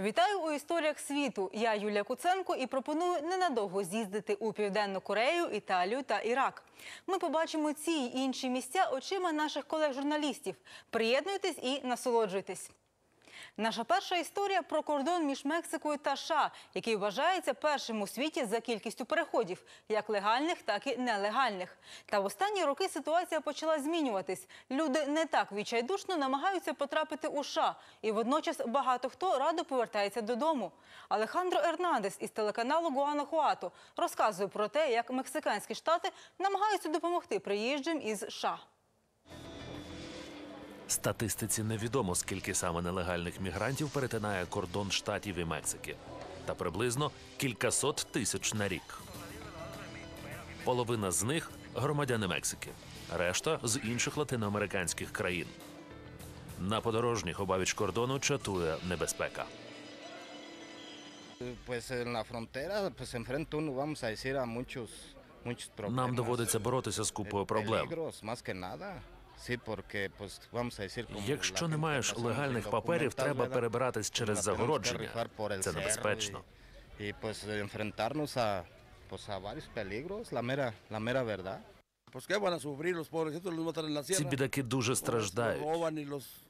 Вітаю у історіях світу. Я Юлія Куценко і пропоную ненадовго з'їздити у Південну Корею, Італію та Ірак. Ми побачимо ці й інші місця очима наших колег-журналістів. Приєднуйтесь і насолоджуйтесь. Наша перша історія про кордон між Мексикою та США, який вважається першим у світі за кількістю переходів, як легальних, так і нелегальних. Та в останні роки ситуація почала змінюватись. Люди не так відчайдушно намагаються потрапити у США, і водночас багато хто радо повертається додому. Алехандро Ернандес із телеканалу Гуанахуато розказує про те, як мексиканські штати намагаються допомогти приїжджим із США. Статистиці невідомо, скільки саме нелегальних мігрантів перетинає кордон штатів і Мексики. Та приблизно кількасот тисяч на рік. Половина з них громадяни Мексики, решта з інших латиноамериканських країн. На подорожніх обабіч кордону чатує небезпека. Нам доводиться боротися з купою проблем. Якщо не маєш легальних паперів, треба перебиратись через загородження. Це небезпечно. Ці бідаки дуже страждають.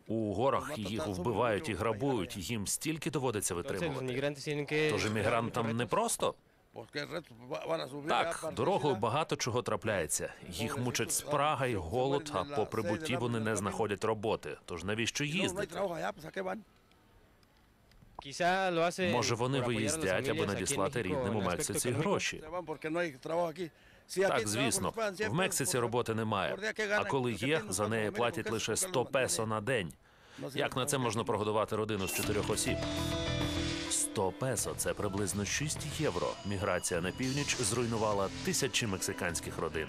У горах їх вбивають і грабують. Їм стільки доводиться витримувати. Тож іммігрантам не просто. Так, дорогою багато чого трапляється. Їх мучать спрага й голод, а по прибутті вони не знаходять роботи. Тож навіщо їздити? Може, вони виїздять, аби México рідним у Мексиці гроші. Так, звісно, nos pagan 100 в Мексиці роботи немає. А коли є, за неї платять лише eso 100 es песо на день. Як на це можна прогодувати родину з чотирьох осіб? 100 песо це приблизно 6 євро. Міграція на північ зруйнувала тисячі мексиканських родин.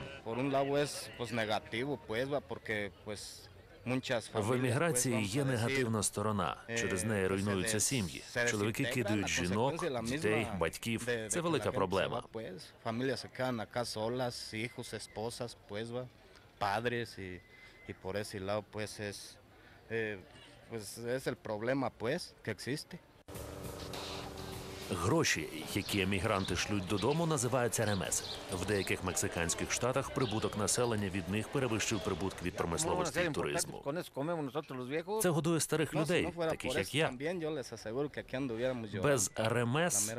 В еміграції є негативна сторона. Через неї руйнуються сім'ї. Чоловіки кидають жінок, дітей, батьків. Це велика проблема. Eh, pues es el problema pues que existe. Гроші, які емігранти шлють додому, називаються ремеси. В деяких мексиканських штатах прибуток населення від них перевищує прибутки від промисловості і туризму. Це годує старих людей, таких як я. Без ремес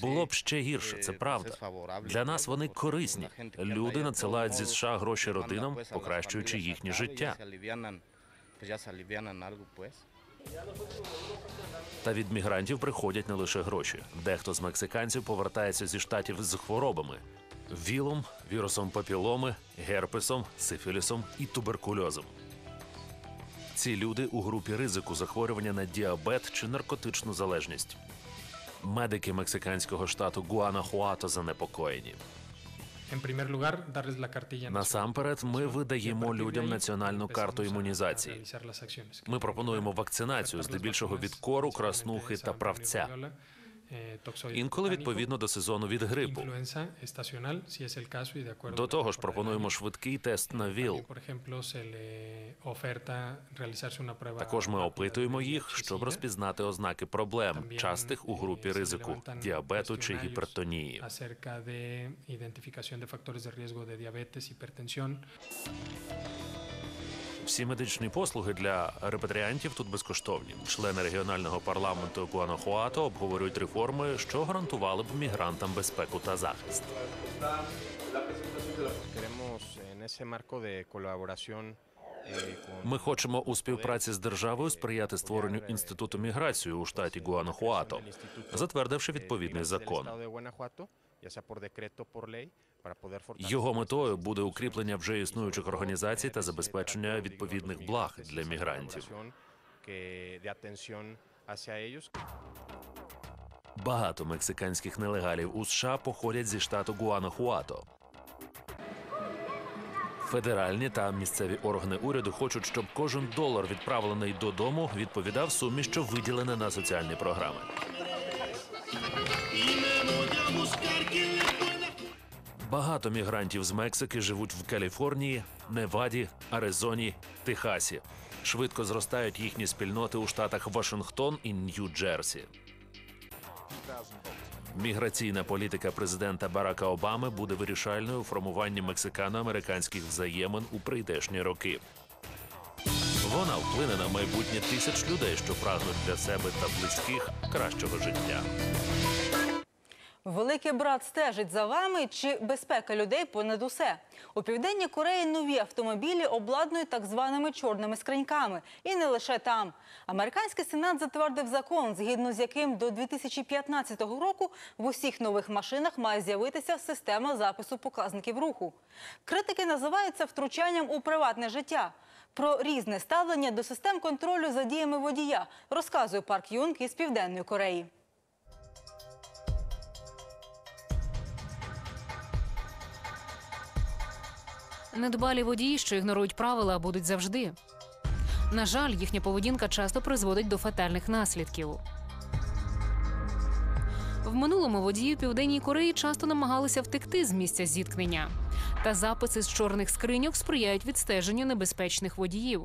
було б ще гірше, це eh, правда. Для нас вони корисні. Люди надсилають зі США гроші родинам, покращуючи їхнє життя. Та від мігрантів приходять не лише гроші. Дехто з мексиканців повертається зі штатів з хворобами: вілом, вірусом папіломи, герпесом, сифілісом і туберкульозом. Ці люди у групі ризику захворювання на діабет чи наркотичну залежність. Медики мексиканського штату Гуанахуато занепокоєні. Насамперед, ми видаємо людям національну карту імунізації. Ми пропонуємо вакцинацію, здебільшого від кору, краснухи та правця. Інколи відповідно до сезону від грипу. До того ж, пропонуємо швидкий тест на ВІЛ. Також ми опитуємо їх, щоб розпізнати ознаки проблем, частих у групі ризику діабету чи гіпертонії. de factores de riesgo de diabetes, hipertensión. Всі медичні послуги для репатріантів тут безкоштовні. Члени регіонального парламенту Гуанахуато обговорюють реформи, що гарантували б мігрантам безпеку та захист. Ми хочемо у співпраці з державою сприяти створенню інституту міграції у штаті Гуанахуато, затвердивши відповідний закон. Його метою буде укріплення вже існуючих організацій та забезпечення відповідних благ для мігрантів. Багато мексиканських нелегалів у США походять зі штату Гуанахуато. Федеральні та місцеві органи уряду хочуть, щоб кожен долар, відправлений додому, відповідав сумі, що виділена на соціальні програми. Багато мігрантів з Мексики живуть в Каліфорнії, Неваді, Аризоні, Техасі. Швидко зростають їхні спільноти у штатах Вашингтон і Нью-Джерсі. Міграційна політика президента Барака Обами буде вирішальною у формуванні мексикано-американських взаємин у прийдешні роки. Вона вплине на майбутнє тисяч людей, що прагнуть для себе та близьких кращого життя. Великий брат стежить за вами чи безпека людей понад усе. У південній Кореї нові автомобілі обладнують так званими чорними скриньками. І не лише там. Американський сенат затвердив закон, згідно з яким до 2015 року в усіх нових машинах має з'явитися система запису показників руху. Критики називають це втручанням у приватне життя. Про різне ставлення до систем контролю за діями водія розказує Парк Юнг із Південної Кореї. Недбалі водії, що ігнорують правила, будуть завжди. На жаль, їхня поведінка часто призводить до фатальних наслідків. В минулому водії Південній Кореї часто намагалися втекти з місця зіткнення. Та записи з чорних скриньок сприяють відстеженню небезпечних водіїв.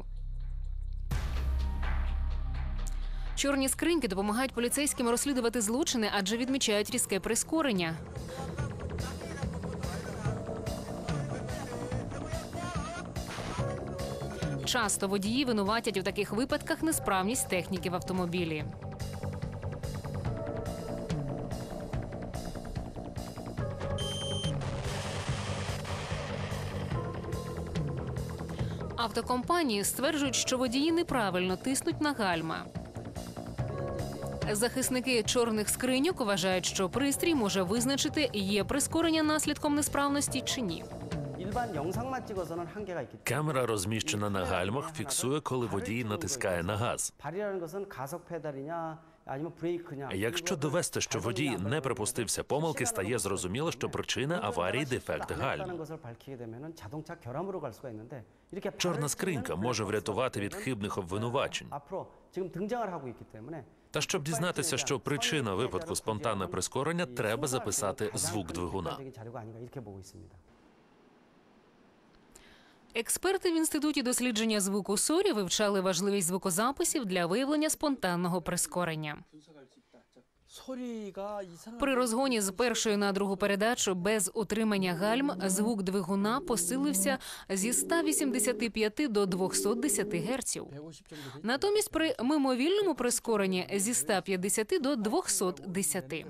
Чорні скриньки допомагають поліцейським розслідувати злочини, адже відмічають різке прискорення. Часто водії винуватять у таких випадках несправність техніки в автомобілі. Автокомпанії стверджують, що водії неправильно тиснуть на гальма. Захисники чорних скриньок вважають, що пристрій може визначити, є прискорення наслідком несправності чи ні. 일반 영상만 찍어서는 한계가 있기 때문에 Камера, розміщена на гальмах, фіксує, коли водій натискає на газ. 발이라는 것은 가속 페달이냐 아니면 브레이크냐 Якщо довести, що водій не припустився помилки, стає зрозуміло, що причина аварії дефект 는 гальм. 것을 밝히게 되면은 자동차 결함으로 갈 수가 있는데 이렇게 Чорна 발을 скринька 쓰면 може врятувати від 그거는 хибних обвинувачень. 앞으로 지금 등장을 하고 있기 때문에 Та щоб дізнатися, що причина випадку спонтанне прискорення, треба записати звук двигуна. 객관적인 자료가 아닌가 이렇게 보고 있습니다. Експерти в інституті дослідження звуку сорі вивчали важливість звукозаписів для виявлення спонтанного прискорення. При розгоні з першої на другу передачу без утримання гальм звук двигуна посилився зі 185 до 210 Гц. Натомість при мимовільному прискоренні зі 150 до 210.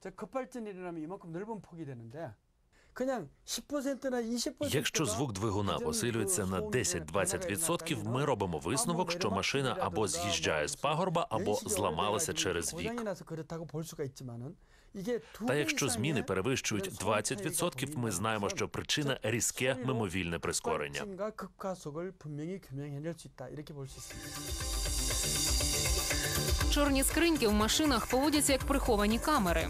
딱 하면 이런, 이런 형상이 얻어진다는 거죠. 이 넓은 폭이 된다는 거예요. 저 급발진이 일어나면 이만큼 넓은 폭이 되는데 그냥 10%나 20% Якщо звук двигуна посилюється на 10-20%, ми робимо висновок, що машина або з'їжджає з пагорба, або зламалася через вік. Та якщо зміни перевищують 20%, ми знаємо, що причина різке мимовільне прискорення. Чорні скриньки в машинах поводяться як приховані камери.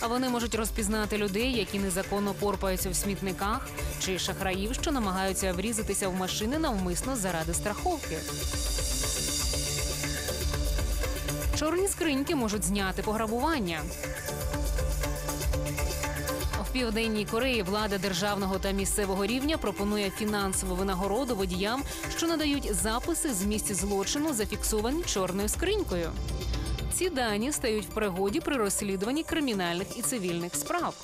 А вони можуть розпізнати людей, які незаконно порпаються в смітниках, чи шахраїв, що намагаються врізатися в машини навмисно заради страховки. Чорні скриньки можуть зняти пограбування. Південній Кореї влада державного та місцевого рівня пропонує фінансову винагороду водіям, що надають записи з місць злочину, зафіксовані чорною скринькою. Ці дані стають в пригоді при розслідуванні кримінальних і цивільних справ.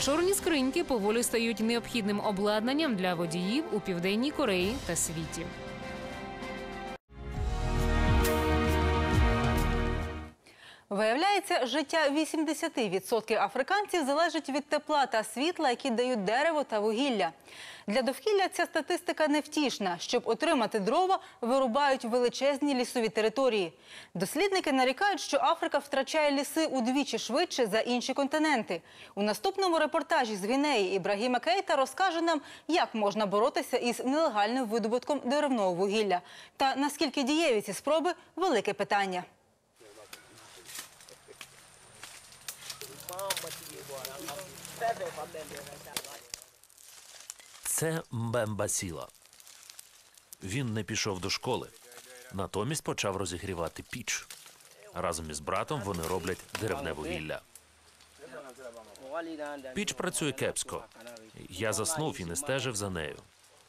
Чорні скриньки поволі стають необхідним обладнанням для водіїв у південній Кореї та світі. Виявляється, життя 80% африканців залежить від тепла та світла, які дають дерево та вугілля. Для довкілля ця статистика невтішна. Щоб отримати дрова, вирубають величезні лісові території. Дослідники нарікають, що Африка втрачає ліси удвічі швидше за інші континенти. У наступному репортажі з Гвінеї Ібрагіма Кейта розкаже нам, як можна боротися із нелегальним видобутком деревного вугілля. Та наскільки дієві ці спроби – велике питання. Це Мбемба Сіла. Він не пішов до школи. Натомість почав розігрівати піч. Разом із братом вони роблять деревне вугілля. Піч працює кепсько. Я заснув і не стежив за нею.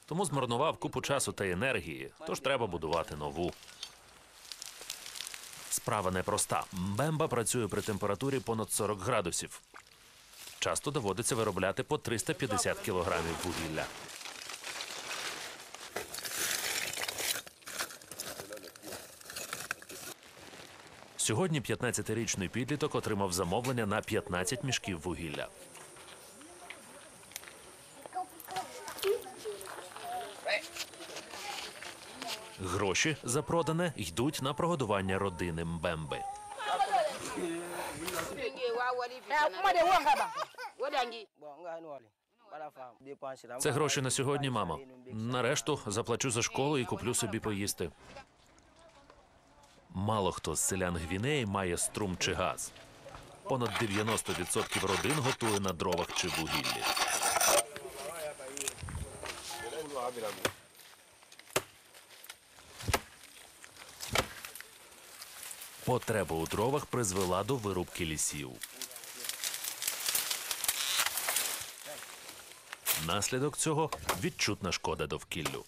Тому змарнував купу часу та енергії, тож треба будувати нову. Справа непроста. Бемба працює при температурі понад 40 градусів. Часто доводиться виробляти по 350 кілограмів вугілля. Сьогодні 15-річний підліток отримав замовлення на 15 мішків вугілля. Гроші за продане йдуть на прогодування родини Мбемби. Це гроші на сьогодні, мамо. Нарешту заплачу за школу і куплю собі поїсти. Мало хто з селян Гвінеї має струм чи газ. Понад 90% родин готує на дровах чи вугіллі. Потреба у дровах призвела до вирубки лісів. Наслідок цього відчутна шкода довкіллю.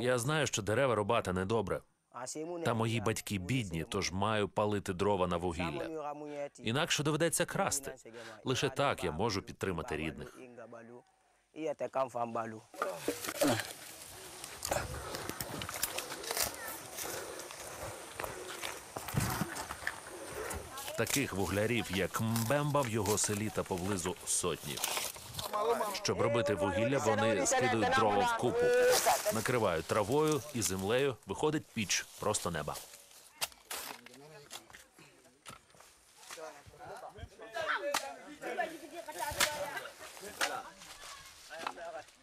Я знаю, що дерева рубати недобре. Та мої батьки бідні, тож маю палити дрова на вугілля. Інакше доведеться красти. Лише так я можу підтримати рідних. Таких вуглярів, як Мбемба, в його селі та поблизу сотні. Щоб робити вугілля, вони скидують дрова в купу, накривають травою і землею, виходить піч просто неба.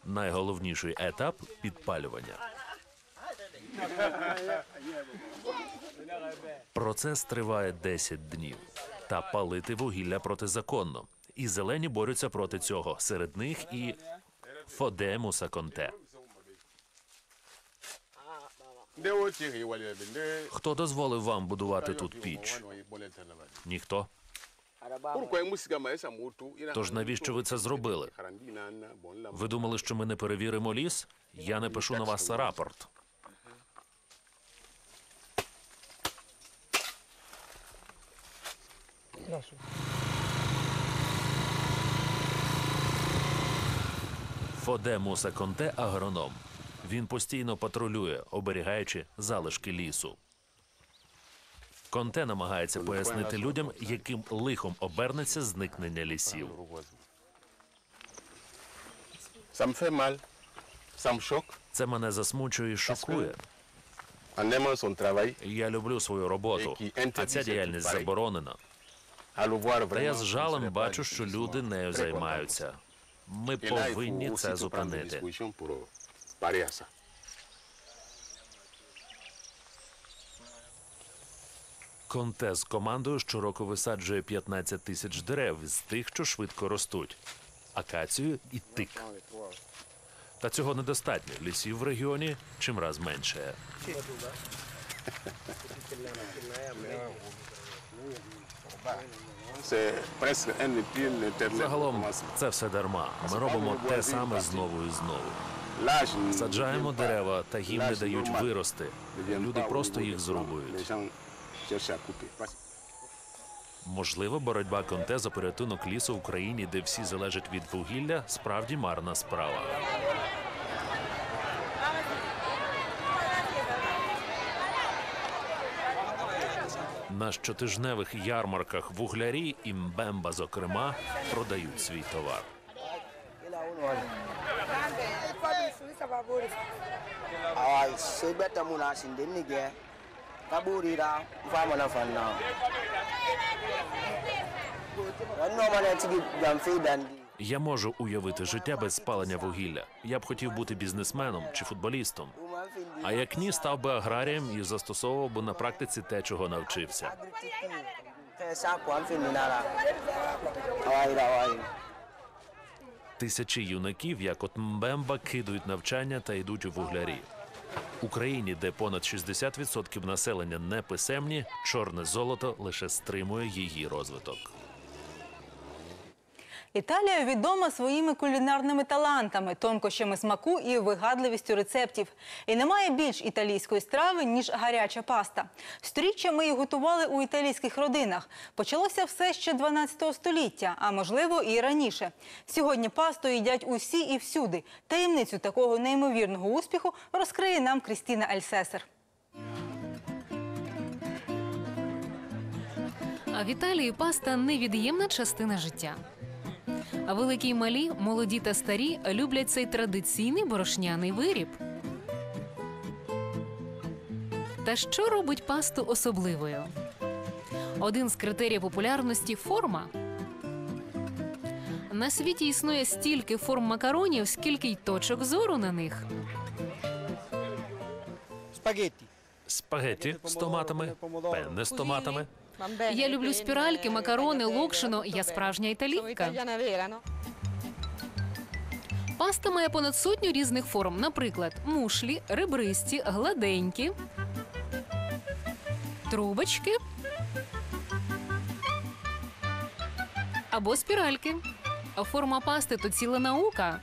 Найголовніший етап підпалювання. Процес триває 10 днів. Та палити вугілля протизаконно. І зелені борються проти цього. Серед них і Фоде Мусаконте. Хто дозволив вам будувати тут піч? Ніхто. Тож навіщо ви це зробили? Ви думали, що ми не перевіримо ліс? Я не пишу на вас рапорт. Фоде Муса Конте агроном. Він постійно патрулює, оберігаючи залишки лісу. Конте намагається пояснити людям, яким лихом обернеться зникнення лісів. Ça me choque. Це мене засмучує і шокує. Я люблю свою роботу, а ця діяльність заборонена. Та я з жалем бачу, що люди нею займаються. Ми повинні це зупинити. Конте з командою щороку висаджує 15 тисяч дерев з тих, що швидко ростуть. Акацію і тик. Та цього недостатньо. Лісів в регіоні чимраз менше. Загалом це все дарма. Ми робимо те саме знову і знову. Саджаємо дерева, та їм не дають вирости. Люди просто їх зрубують. Можливо, боротьба Конте за порятунок лісу в Україні, де всі залежать від вугілля, справді марна справа. На щотижневих ярмарках вуглярі і Мбемба, зокрема, продають свій товар. Awa so bɛtɛ mun na sin den ni gɛ ka buri da fa na ran no mana tigi gam fi Я можу уявити життя без спалення вугілля. Я б хотів бути бізнесменом чи футболістом. А як ні, став би аграрієм і застосовував би на практиці те, чого навчився. Тисячі юнаків, як от Мбемба, кидають навчання та йдуть у вуглярі. Україні, де понад 60% населення не писемні, чорне золото лише стримує її розвиток. Італія відома своїми кулінарними талантами, тонкощами смаку і вигадливістю рецептів. І немає більш італійської страви, ніж гаряча паста. Сторіччями її готували у італійських родинах. Почалося все ще 12 століття, а можливо і раніше. Сьогодні пасту їдять усі і всюди. Таємницю такого неймовірного успіху розкриє нам Крістіна Альсесер. А в Італії паста невід'ємна частина життя. А великі й малі, молоді та старі люблять цей традиційний борошняний виріб. Та що робить пасту особливою? Один з критеріїв популярності форма. На світі існує стільки форм макаронів, скільки й точок зору на них. Спагетті. Спагетті з томатами, пенне з томатами. Я люблю спіральки, макарони, локшино. Я справжня італійка. Паста має понад сотню різних форм, наприклад, мушлі, ребристі, гладенькі, трубочки або спіральки. Форма пасти то ціла наука.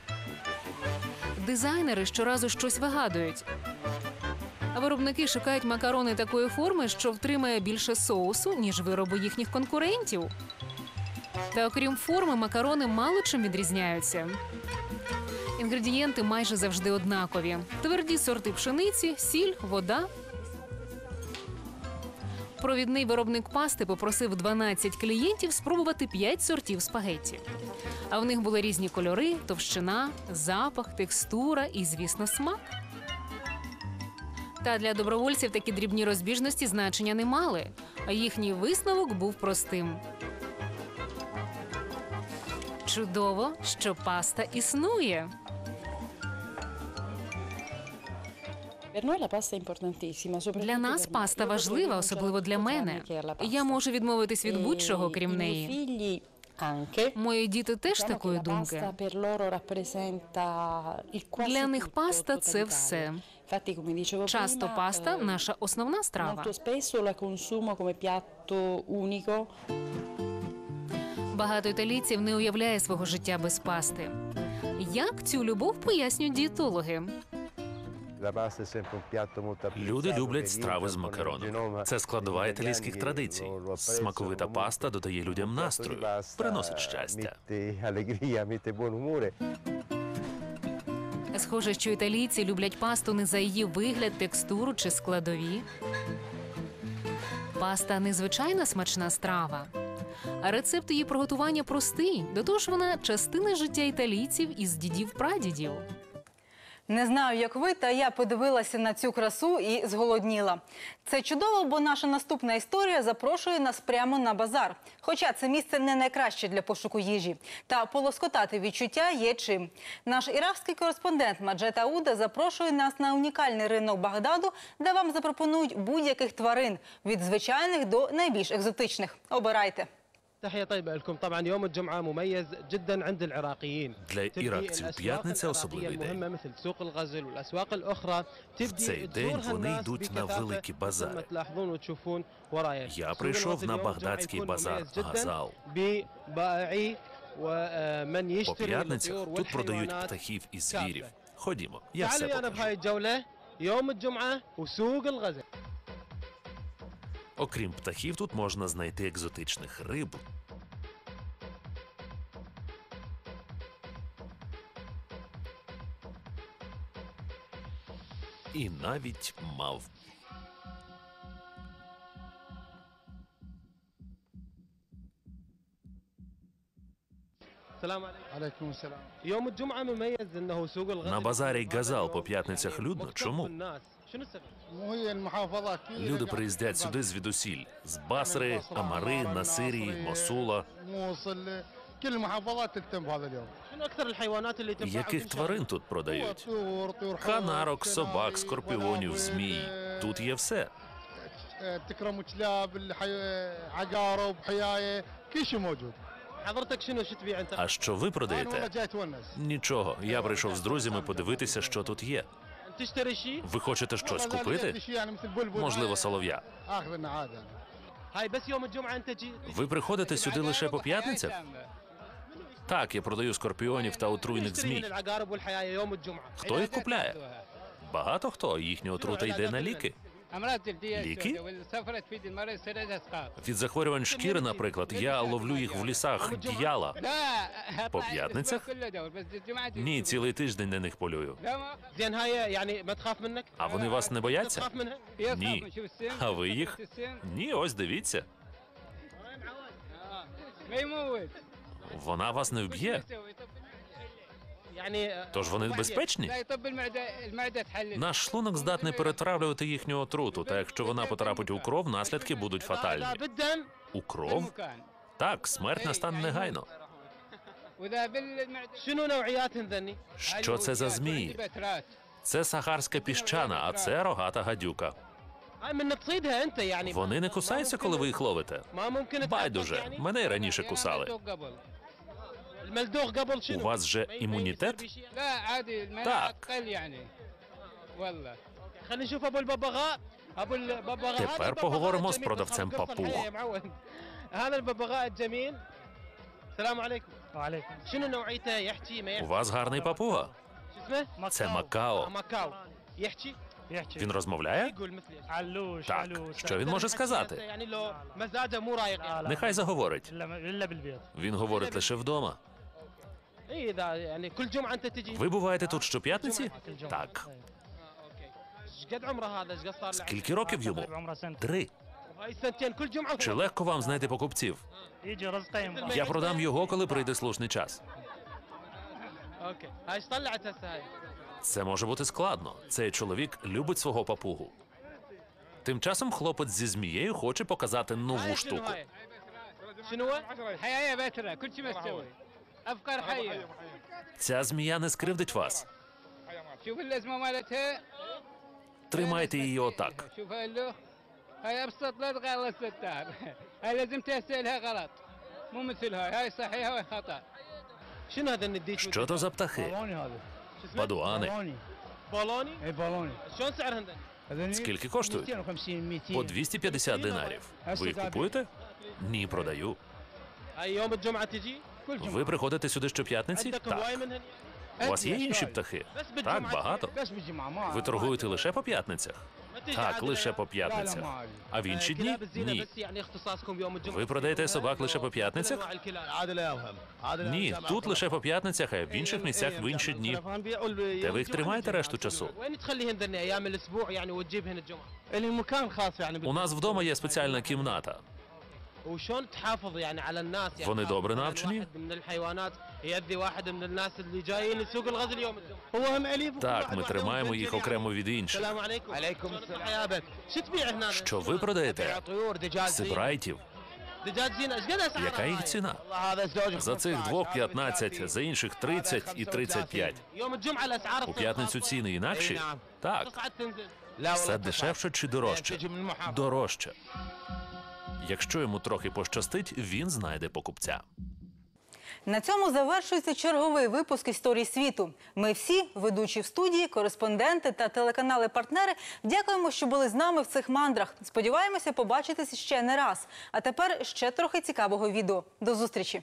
Дизайнери щоразу щось вигадують. Виробники шукають макарони такої форми, що втримає більше соусу, ніж вироби їхніх конкурентів. Та окрім форми, макарони мало чим відрізняються. Інгредієнти майже завжди однакові: тверді сорти пшениці, сіль, вода. Провідний виробник пасти попросив 12 клієнтів спробувати 5 сортів спагетті. А в них були різні кольори, товщина, запах, текстура і, звісно, смак. Та для добровольців такі дрібні розбіжності значення не мали. А їхній висновок був простим. Чудово, що паста існує. Для нас паста важлива, особливо для мене. Я можу відмовитись від будь-чого, крім неї. Мої діти теж такої думки. Для них паста це все. Часто паста наша основна страва. Багато італійців не уявляє свого життя без пасти. Як цю любов пояснюють дієтологи? Люди люблять страви з макароном. Це складова італійських традицій. Смаковита паста додає людям настрою, приносить щастя. Схоже, що італійці люблять пасту не за її вигляд, текстуру чи складові. Паста незвичайна смачна страва. А рецепт її приготування простий. До того ж, вона частина життя італійців із дідів-прадідів. Не знаю, як ви, та я подивилася на цю красу і зголодніла. Це чудово, бо наша наступна історія запрошує нас прямо на базар. Хоча це місце не найкраще для пошуку їжі. Та полоскотати відчуття є чим. Наш іравський кореспондент Маджет Ауда запрошує нас на унікальний ринок Багдаду, де вам запропонують будь-яких тварин від звичайних до найбільш екзотичних. Обирайте. Для іракців п'ятниця особливий день. В цей день вони йдуть на великі базари. Я прийшов на багдадський базар Газал. По п'ятницях тут продають птахів і звірів. Ходімо, я все покажу. Окрім птахів, тут можна знайти екзотичних риб. І навіть мав. На базарі Газал по п'ятницях людно. Чому? Люди приїздять сюди звідусіль з Басри, Амари, Насирії, Мосула. Яких тварин тут продають? Канарок, собак, скорпіонів, змій. Тут є все. А що ви продаєте? Нічого. Я прийшов з друзями подивитися, що тут є. Ви хочете щось купити? Можливо, солов'я. Ви приходите сюди лише по п'ятницях? Так, я продаю скорпіонів та отруйних змій. Хто їх купляє? Багато хто їхня отрута йде на ліки ліки від захворювань шкіри, наприклад, я ловлю їх в лісах діяла по п'ятницях. Ні, цілий тиждень на них полюю. А вони вас не бояться? Ні. А ви їх? Ні, ось дивіться. Вона вас не вб'є. Тож вони безпечні? Наш шлунок здатний перетравлювати їхню отруту. Та якщо вона потрапить у кров, наслідки будуть фатальні. У кров? Так, смерть настане негайно. Що це за змії? Це сахарська піщана, а це рогата гадюка. Вони не кусаються, коли ви їх ловите. Байдуже мене й раніше кусали. У вас же імунітет? Так. Тепер поговоримо з продавцем папуг. У вас гарний папуга? Це Макао. Він розмовляє? Так. Що він може сказати? Нехай заговорить. Він говорить лише вдома. Ви буваєте тут щоп'ятниці? Так. Скільки років йому? Три. Чи легко вам знайти покупців? Я продам його, коли прийде слушний час. Це може бути складно. Цей чоловік любить свого папугу. Тим часом хлопець зі змією хоче показати нову штуку. هاي شنو هو؟ حياة بترة كل شيء مستوي افكار حيه Ця змія не скривдить вас. شوف الازمه مالتها Тримайте її отак. شوف هاي اللوخ هاي ابسط لدغه الله الستار هاي لازم تسالها غلط مو مثل هاي هاي صحيحه وهاي خطا شنو هذا النديش Що то за птахи? هذا Бадуани. بالوني اي بالوني شلون سعرهن ذني؟ Скільки коштують? 250 200 По 250 динарів. Ви їх купуєте? Ні, продаю. هاي يوم الجمعه تجي كل جمعه ви приходите сюди щоп'ятниці? Так. У вас є інші птахи? Так, багато. Ви торгуєте лише по п'ятницях? Так, лише по п'ятницях. А в інші дні ні. Ви продаєте собак лише по п'ятницях? Ні, тут лише по п'ятницях, а в інших місцях в інші дні. Та ви їх тримаєте решту часу? У нас вдома є спеціальна кімната. Вони добре навчені. Так, ми тримаємо їх окремо від інших. Що ви продаєте? Сибрайтів. Яка їх ціна? За цих двох 15, за інших 30 і 35. У п'ятницю ціни інакші? Так. Все дешевше чи дорожче? Дорожче. Якщо йому трохи пощастить, він знайде покупця. На цьому завершується черговий випуск історії світу. Ми всі, ведучі в студії, кореспонденти та телеканали-партнери, дякуємо, що були з нами в цих мандрах. Сподіваємося побачитись ще не раз. А тепер ще трохи цікавого відео. До зустрічі!